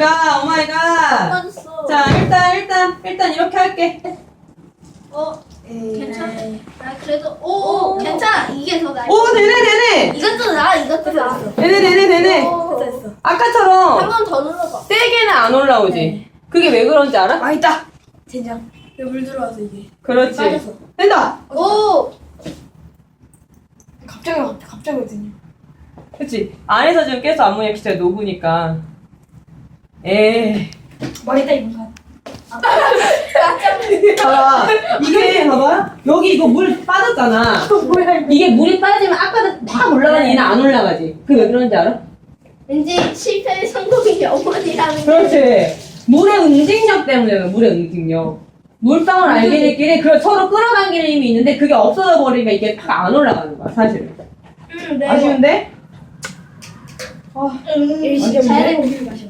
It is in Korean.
가, 오마이갓. 자, 일단, 일단, 일단 이렇게 할게. 어, 괜찮아. 나 그래도 오, 괜찮아. 이게 더 나아. 오, 되네, 되네. 이것도 나아. 이것도 나아. 되네, 되네, 되네. 오, 됐어. 아까처럼 한번더 눌러봐. 세게는 안 올라오지. 그게 왜 그런지 알아? 아 있다. 젠장. 여기 물 들어와서 이게. 그렇지. 빠졌어. 된다. 오, 갑자기 갑자기 거든요. 그치. 안에서 지금 계속 암모니아 기체가 녹으니까. 에이. 망했다 이건. 봐봐. 이게, 봐봐. 여기 이거 물 빠졌잖아. 뭐야 이거. 이게 물이 빠지면 아까도 막 올라가는 얘는 안 올라가지. 그게 왜 그런지 알아? 왠지 실패의 성공이 영원이라는 게. 그렇지. 물의 응징력 때문에 물의 응징력. 물방울 알게들끼리 그 서로 끌어당기는 힘이 있는데 그게 없어져 버리니까 이게 팍 안 올라가는 거야 사실은. 음, 네. 아쉬운데? 음, 이게 잘물 마셔.